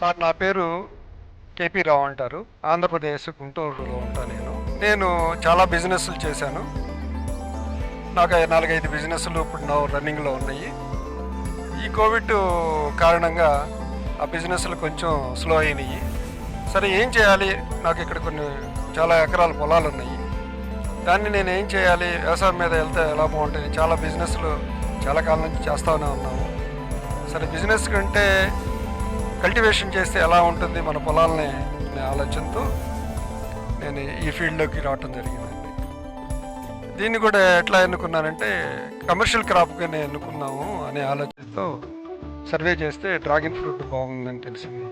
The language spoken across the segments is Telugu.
సార్ నా పేరు కేపీ రావు అంటారు. ఆంధ్రప్రదేశ్ గుంటూరులో ఉంటాను నేను. నేను చాలా బిజినెస్లు చేశాను. నాకు నాలుగైదు బిజినెస్లు ఇప్పుడు నా రన్నింగ్లో ఉన్నాయి. ఈ కోవిడ్ కారణంగా ఆ బిజినెస్లు కొంచెం స్లో అయినాయి. సరే ఏం చేయాలి? నాకు ఇక్కడ కొన్ని చాలా ఎకరాల పొలాలు ఉన్నాయి. దాన్ని నేను ఏం చేయాలి? వ్యవసాయం మీద వెళ్తే ఎలా బాగుంటుంది? చాలా బిజినెస్లు చాలా కాలం నుంచి చేస్తూనే ఉన్నాము. సరే బిజినెస్ కంటే కల్టివేషన్ చేస్తే ఎలా ఉంటుంది మన పొలాలని అనే ఆలోచనతో నేను ఈ ఫీల్డ్లోకి రావటం జరిగిందండి. దీన్ని కూడా ఎట్లా ఎన్నుకున్నానంటే కమర్షియల్ క్రాప్గా నేను ఎన్నుకున్నాము అనే ఆలోచనతో సర్వే చేస్తే డ్రాగన్ ఫ్రూట్ బాగుందని తెలిసింది.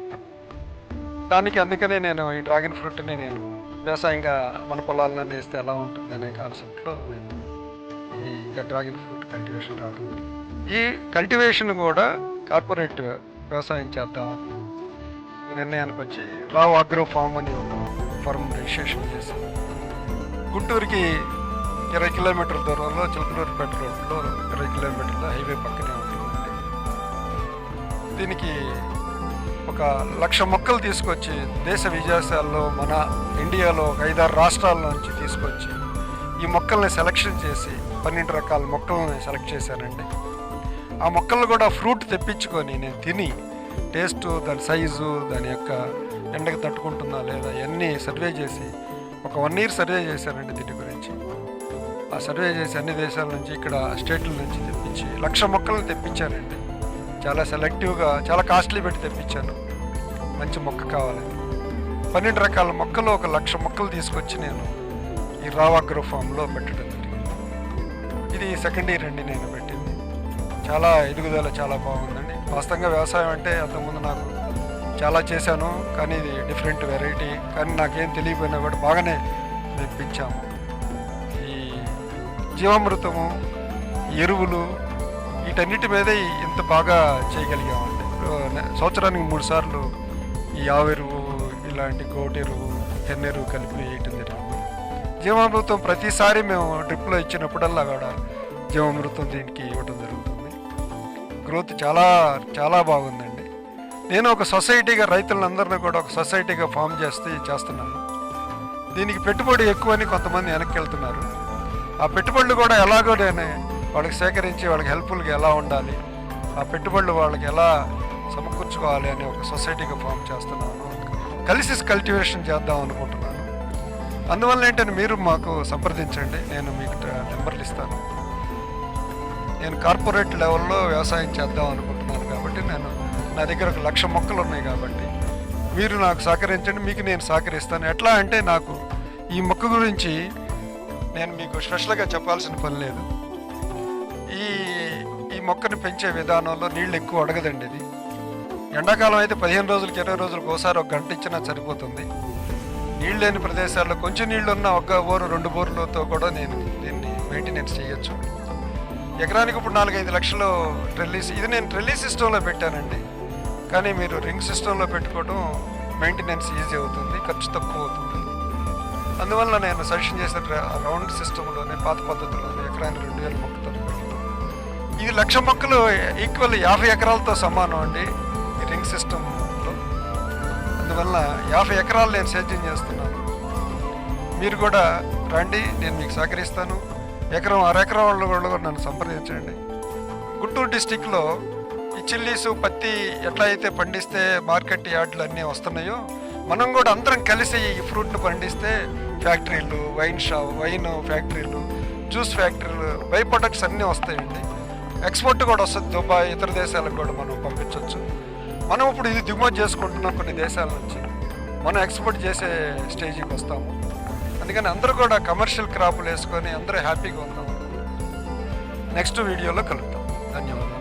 దానికి అందుకనే నేను ఈ డ్రాగన్ ఫ్రూట్ని నేను వ్యవసాయంగా మన పొలాలను వేస్తే ఎలా ఉంటుంది అనే కాన్సెప్ట్లో నేను ఈ డ్రాగన్ ఫ్రూట్ కల్టివేషన్ రావడం ఈ కల్టివేషన్ కూడా కార్పొరేట్ వ్యవసాయం చేద్దాం నిర్ణయానికి వచ్చి రావు అగ్రో ఫార్మ్ అని ఒక ఫార్మ్ రిజిస్ట్రేషన్ చేశాను గుంటూరుకి ఇరవై కిలోమీటర్ల దూరంలో చిలకలూరుపేట రోడ్లో ఇరవై కిలోమీటర్ల హైవే పక్కనే ఉంటుంది దీనికి ఒక లక్ష మొక్కలు తీసుకొచ్చి దేశ విదేశాల్లో మన ఇండియాలో ఒక ఐదారు రాష్ట్రాల నుంచి తీసుకొచ్చి ఈ మొక్కల్ని సెలక్షన్ చేసి పన్నెండు రకాల మొక్కలను సెలెక్ట్ చేశానండి ఆ మొక్కలు కూడా ఫ్రూట్ తెప్పించుకొని నేను తిని టేస్ట్ దాని సైజు దాని యొక్క ఎండకు తట్టుకుంటుందా లేదా అన్నీ సర్వే చేసి ఒక వన్ ఇయర్ సర్వే చేశానండి దీని గురించి. ఆ సర్వే చేసి అన్ని దేశాల నుంచి ఇక్కడ స్టేట్ల నుంచి తెప్పించి లక్ష మొక్కలను తెప్పించానండి చాలా సెలెక్టివ్గా చాలా కాస్ట్లీ పెట్టి తెప్పించాను. మంచి మొక్క కావాలని పన్నెండు రకాల మొక్కలు ఒక లక్ష మొక్కలు తీసుకొచ్చి నేను ఈ రావాగ్రో ఫామ్లో పెట్టడం జరిగింది. ఇది సెకండ్ ఇయర్ అండి నేను పెట్టింది. చాలా ఎదుగుదల చాలా బాగుందండి. వాస్తవంగా వ్యవసాయం అంటే అంతకుముందు నాకు చాలా చేశాను కానీ ఇది డిఫరెంట్ వెరైటీ కానీ నాకేం తెలియపోయినా కూడా బాగానే మేము పెంచాము ఈ జీవామృతము ఎరువులు వీటన్నిటి మీదే ఇంత బాగా చేయగలిగామండి. సంవత్సరానికి మూడు సార్లు ఈ ఆవెరువు ఇలాంటి గోటెరువు తెన్నెరువు కలిపి వేయటం జరిగింది. జీవామృతం ప్రతిసారి మేము డ్రిప్లో ఇచ్చినప్పుడల్లా కూడా జీవామృతం దీనికి ఇవ్వటం జరుగుతుంది. గ్రోత్ చాలా చాలా బాగుందండి. నేను ఒక సొసైటీగా రైతులందరినీ కూడా ఒక సొసైటీగా ఫామ్ చేస్తే చేస్తున్నాను. దీనికి పెట్టుబడి ఎక్కువని కొంతమంది వెనక్కి వెళ్తున్నారు ఆ పెట్టుబడులు కూడా ఎలాగో నేను వాళ్ళకి సేకరించి వాళ్ళకి హెల్ప్ఫుల్గా ఎలా ఉండాలి ఆ పెట్టుబడులు వాళ్ళకి ఎలా సమకూర్చుకోవాలి అని ఒక సొసైటీగా ఫామ్ చేస్తున్నాను. కలిసి కల్టివేషన్ చేద్దాం అనుకుంటున్నాను. అందువల్ల ఏంటంటే మీరు మాకు సంప్రదించండి. నేను మీకు నెంబర్లు ఇస్తాను. నేను కార్పొరేట్ లెవెల్లో వ్యవసాయం చేద్దాం అనుకుంటున్నాను కాబట్టి నేను నా దగ్గర ఒక లక్ష మొక్కలు ఉన్నాయి కాబట్టి మీరు నాకు సహకరించండి మీకు నేను సహకరిస్తాను. ఎట్లా అంటే నాకు ఈ మొక్క గురించి నేను మీకు స్పెషల్గా చెప్పాల్సిన పని లేదు. ఈ ఈ మొక్కను పెంచే విధానంలో నీళ్ళు ఎక్కువ అడగదండి ఇది. ఎండాకాలం అయితే పదిహేను రోజులకి ఇరవై రోజులకు ఒకసారి ఒక గంట ఇచ్చినా సరిపోతుంది. నీళ్ళు లేని ప్రదేశాల్లో కొంచెం నీళ్ళు ఉన్న ఒక బోరు రెండు బోర్లతో కూడా నేను దీన్ని మెయింటెనెన్స్ చేయొచ్చు. ఎకరానికి ఇప్పుడు నాలుగైదు లక్షలు ట్రెల్లీస్ ఇది నేను ట్రెల్లీ సిస్టంలో పెట్టానండి. కానీ మీరు రింగ్ సిస్టంలో పెట్టుకోవడం మెయింటెనెన్స్ ఈజీ అవుతుంది ఖర్చు తక్కువ అవుతుంది. అందువల్ల నేను సజెషన్ చేసిన రౌండ్ సిస్టంలోనే పాత పద్ధతిలోనే ఎకరానికి రెండు వేల మొక్కతో ఇది లక్ష మొక్కలు ఈక్వల్ యాభై ఎకరాలతో సమానం అండి ఈ రింగ్ సిస్టంలో. అందువల్ల యాభై ఎకరాలు నేను సేద్యం చేస్తున్నాను. మీరు కూడా రండి నేను మీకు సహకరిస్తాను. ఎకరం అరెకరం వాళ్ళు కూడా నన్ను సంప్రదించండి. గుంటూరు డిస్టిక్లో ఈ చిల్లీస్ పత్తి ఎట్లా అయితే పండిస్తే మార్కెట్ యార్డ్లు అన్నీ వస్తున్నాయో మనం కూడా అందరం కలిసి ఈ ఫ్రూట్ను పండిస్తే ఫ్యాక్టరీలు వైన్ షాప్ వైన్ ఫ్యాక్టరీలు జ్యూస్ ఫ్యాక్టరీలు బై ప్రొడక్ట్స్ అన్నీ వస్తాయండి. ఎక్స్పోర్ట్ కూడా వస్తుంది దుబాయ్ ఇతర దేశాలకు కూడా మనం పంపించవచ్చు. మనం ఇప్పుడు ఇది దిగుమతి చేసుకుంటున్నాం కొన్ని దేశాల నుంచి. మనం ఎక్స్పోర్ట్ చేసే స్టేజ్కి వస్తాము. అందుకని అందరూ కూడా కమర్షియల్ క్రాపులు వేసుకొని అందరూ హ్యాపీగా ఉందాం నెక్స్ట్ వీడియోలో కలుద్దాం. ధన్యవాదాలు.